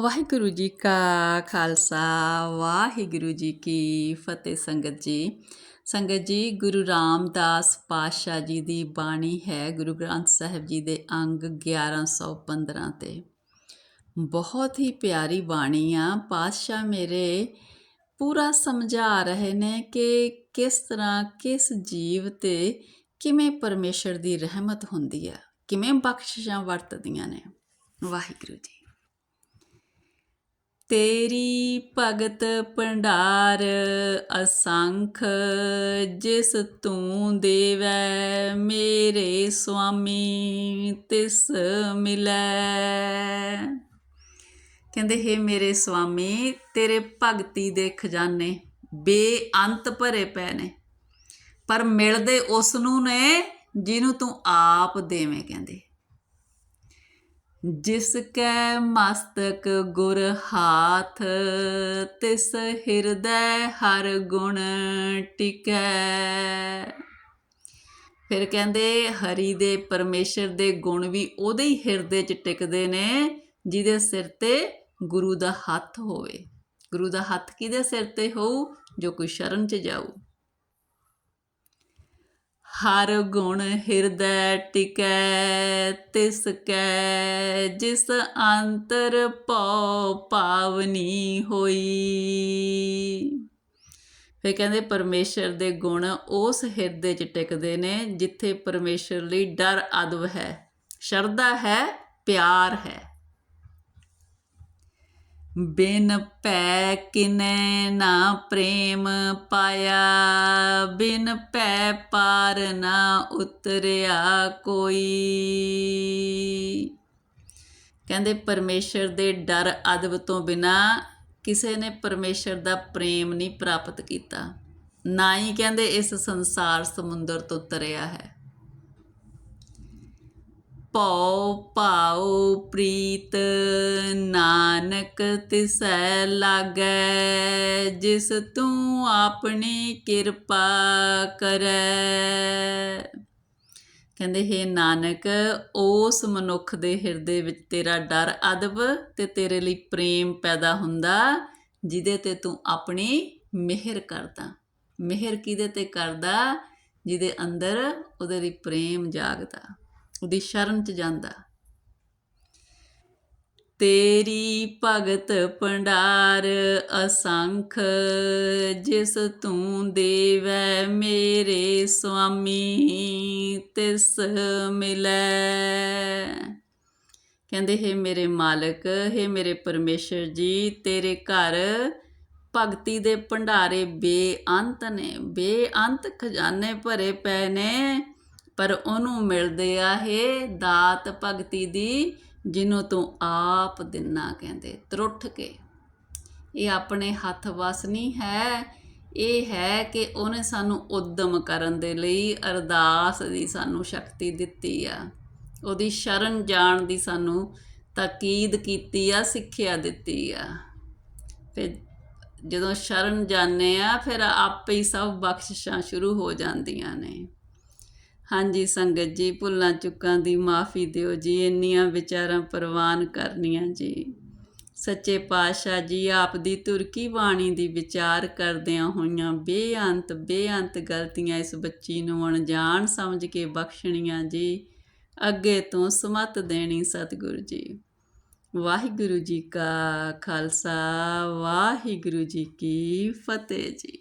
ਵਾਹਿਗੁਰੂ ਜੀ ਕਾ ਖਾਲਸਾ, ਵਾਹਿਗੁਰੂ ਜੀ ਕੀ ਫਤਿਹ ਸੰਗਤ ਜੀ। ਸੰਗਤ ਜੀ, ਗੁਰੂ ਰਾਮਦਾਸ ਪਾਤਸ਼ਾਹ ਜੀ ਦੀ ਬਾਣੀ ਹੈ ਗੁਰੂ ਗ੍ਰੰਥ ਸਾਹਿਬ ਜੀ ਦੇ ਅੰਗ 1115 ਤੇ। ਬਹੁਤ ਹੀ ਪਿਆਰੀ ਬਾਣੀ ਆ। ਪਾਤਸ਼ਾਹ ਮੇਰੇ ਪੂਰਾ ਸਮਝਾ ਰਹੇ ਨੇ ਕਿ ਕਿਸ ਤਰ੍ਹਾਂ ਕਿਸ ਜੀਵ ਤੇ ਕਿਵੇਂ ਪਰਮੇਸ਼ਰ ਦੀ ਰਹਿਮਤ ਹੁੰਦੀ ਹੈ ਕਿਵੇਂ ਬਖਸ਼ਿਸ਼ਾਂ ਵਰਤਦੀਆਂ ਨੇ। ਵਾਹਿਗੁਰੂ ਜੀ। ਤੇਰੀ ਭਗਤ ਭੰਡਾਰ ਅਸੰਖ, ਜਿਸ ਤੂੰ ਦੇਵੈ ਮੇਰੇ ਸੁਆਮੀ, ਤਿਸ ਮਿਲੈ। ਕਹਿੰਦੇ, ਹੈ ਮੇਰੇ ਸੁਆਮੀ, ਤੇਰੇ ਭਗਤੀ ਦੇ ਖਜ਼ਾਨੇ ਬੇਅੰਤ ਭਰੇ ਪਏ ਨੇ, ਪਰ ਮਿਲਦੇ ਉਸ ਨੂੰ ਨੇ ਜਿਹਨੂੰ ਤੂੰ ਆਪ ਦੇਵੇਂ, ਕਹਿੰਦੇ। ਜਿਸ ਕੈ ਮਸਤਕ ਗੁਰ ਹਾਥ, ਤਿਸ ਹਿਰਦੈ ਹਰ ਗੁਣ ਟਿਕੈ। ਫਿਰ ਕਹਿੰਦੇ, ਹਰੀ ਦੇ ਪਰਮੇਸ਼ਰ ਦੇ ਗੁਣ ਵੀ ਉਹਦੇ ਹੀ ਹਿਰਦੇ 'ਚ ਟਿਕਦੇ ਨੇ, ਜਿਹਦੇ ਸਿਰ ਤੇ ਗੁਰੂ ਦਾ ਹੱਥ ਹੋਵੇ। ਗੁਰੂ ਦਾ ਹੱਥ ਕਿਹਦੇ ਸਿਰ ਤੇ ਹੋਊ? ਜੋ ਕੋਈ ਸ਼ਰਨ 'ਚ ਜਾਊ। ਹਰ ਗੁਣ ਹਿਰਦੈ ਟਿਕੈ, ਤਿਸ ਕੈ, ਜਿਸ ਅੰਤਰ ਭਉ ਪਾਵਨੀ ਹੋਈ। ਫੇ ਕਹਿੰਦੇ ਪਰਮੇਸ਼ਰ ਦੇ ਗੁਣ ਉਸ ਹਿਰਦੇ 'ਚ ਟਿਕਦੇ ਨੇ ਜਿੱਥੇ ਪਰਮੇਸ਼ਰ ਲਈ ਡਰ ਅਦਬ ਹੈ। ਸ਼ਰਧਾ ਹੈ, ਪਿਆਰ ਹੈ। ਬਿਨ ਭੈ ਕਿਨੈ ਨਾ ਪ੍ਰੇਮ ਪਾਇਆ, ਬਿਨ ਭੈ ਪਾਰ ਨਾ ਉਤਰਿਆ ਕੋਈ। ਕਹਿੰਦੇ ਪਰਮੇਸ਼ਰ ਦੇ ਡਰ ਅਦਬ ਤੋਂ ਬਿਨਾ ਕਿਸੇ ਨੇ ਪਰਮੇਸ਼ਰ ਦਾ ਪ੍ਰੇਮ ਨਹੀਂ ਪ੍ਰਾਪਤ ਕੀਤਾ। ਨਾ ਹੀ ਕਹਿੰਦੇ ਇਸ ਸੰਸਾਰ ਸਮੁੰਦਰ ਤੋਂ ਤਰਿਆ ਹੈ। ਭਉ ਭਾਉ ਪ੍ਰੀਤ ਨਾਨਕ ਤਿਸੈ ਲਾਗੈ, ਜਿਸ ਤੂੰ ਆਪਣੀ ਕਿਰਪਾ ਕਰੈ। ਕਹਿੰਦੇ, ਹੈ ਨਾਨਕ, ਉਸ ਮਨੁੱਖ ਦੇ ਹਿਰਦੇ ਵਿੱਚ ਤੇਰਾ ਡਰ ਅਦਬ ਤੇ ਤੇਰੇ ਲਈ ਪ੍ਰੇਮ ਪੈਦਾ ਹੁੰਦਾ, ਜਿਹਦੇ ਤੇ ਤੂੰ ਆਪਣੀ ਮਿਹਰ ਕਰਦਾ। ਮਿਹਰ ਕਿਹਦੇ ਤੇ ਕਰਦਾ? ਜਿਹਦੇ ਅੰਦਰ ਉਹਦੇ ਲਈ ਪ੍ਰੇਮ ਜਾਗਦਾ। ਉਹਦੀ ਸ਼ਰਨ ਚ ਜਾਂਦਾ। ਤੇਰੀ ਭਗਤ ਭੰਡਾਰ ਅਸੰਖ, ਜਿਸ ਤੂੰ ਦੇਵੈ ਮੇਰੇ ਸੁਆਮੀ ਤਿਸ ਮਿਲੈ। ਕਹਿੰਦੇ, ਹੈ ਮੇਰੇ ਮਾਲਕ, ਹੈ ਮੇਰੇ ਪਰਮੇਸ਼ਰ ਜੀ, ਤੇਰੇ ਘਰ ਭਗਤੀ ਦੇ ਭੰਡਾਰੇ ਬੇਅੰਤ ਨੇ, ਬੇਅੰਤ ਖਜ਼ਾਨੇ ਭਰੇ ਪਏ ਨੇ। ਪਰ ਉਹਨੂੰ ਮਿਲਦੇ ਆ ਇਹ ਦਾਤ ਭਗਤੀ ਦੀ, ਜਿਹਨੂੰ ਤੂੰ ਆਪ ਦਿਨਾ ਕਹਿੰਦੇ, ਤਰੁੱਠ ਕੇ। ਇਹ ਆਪਣੇ ਹੱਥ ਵਸ ਨਹੀਂ ਹੈ। ਇਹ ਹੈ ਕਿ ਉਹਨੇ ਸਾਨੂੰ ਉਦਮ ਕਰਨ ਦੇ ਲਈ ਅਰਦਾਸ ਦੀ ਸਾਨੂੰ ਸ਼ਕਤੀ ਦਿੱਤੀ ਆ। ਉਹਦੀ ਸ਼ਰਨ ਜਾਣ ਦੀ ਸਾਨੂੰ ਤਾਕੀਦ ਕੀਤੀ ਆ, ਸਿੱਖਿਆ ਦਿੱਤੀ ਆ। ਫਿਰ ਜਦੋਂ ਸ਼ਰਨ ਜਾਣੇ ਆ, ਫਿਰ ਆਪੇ ਹੀ ਸਭ ਬਖਸ਼ਿਸ਼ਾਂ ਸ਼ੁਰੂ ਹੋ ਜਾਂਦੀਆਂ ਨੇ। ਹਾਂਜੀ, ਸੰਗਤ ਜੀ, ਭੁੱਲਾਂ ਚੁੱਕਾਂ ਦੀ ਮਾਫੀ ਦਿਓ ਜੀ, ਇੰਨੀਆਂ ਵਿਚਾਰਾਂ ਪ੍ਰਵਾਨ ਕਰਨੀਆਂ ਜੀ। ਸੱਚੇ ਪਾਤਸ਼ਾਹ ਜੀ, ਆਪ ਦੀ ਤੁਰਕੀ ਬਾਣੀ ਦੀ ਵਿਚਾਰ ਕਰਦਿਆਂ ਹੋਈਆਂ ਬੇਅੰਤ ਬੇਅੰਤ ਗਲਤੀਆਂ ਇਸ ਬੱਚੀ ਨੂੰ ਅਣਜਾਣ ਸਮਝ ਕੇ ਬਖਸ਼ਣੀਆਂ ਜੀ। ਅੱਗੇ ਤੋਂ ਸਮਤ ਦੇਣੀ ਸਤਿਗੁਰੂ ਜੀ। ਵਾਹਿਗੁਰੂ ਜੀ ਕਾ ਖਾਲਸਾ, ਵਾਹਿਗੁਰੂ ਜੀ ਕੀ ਫਤਿਹ ਜੀ।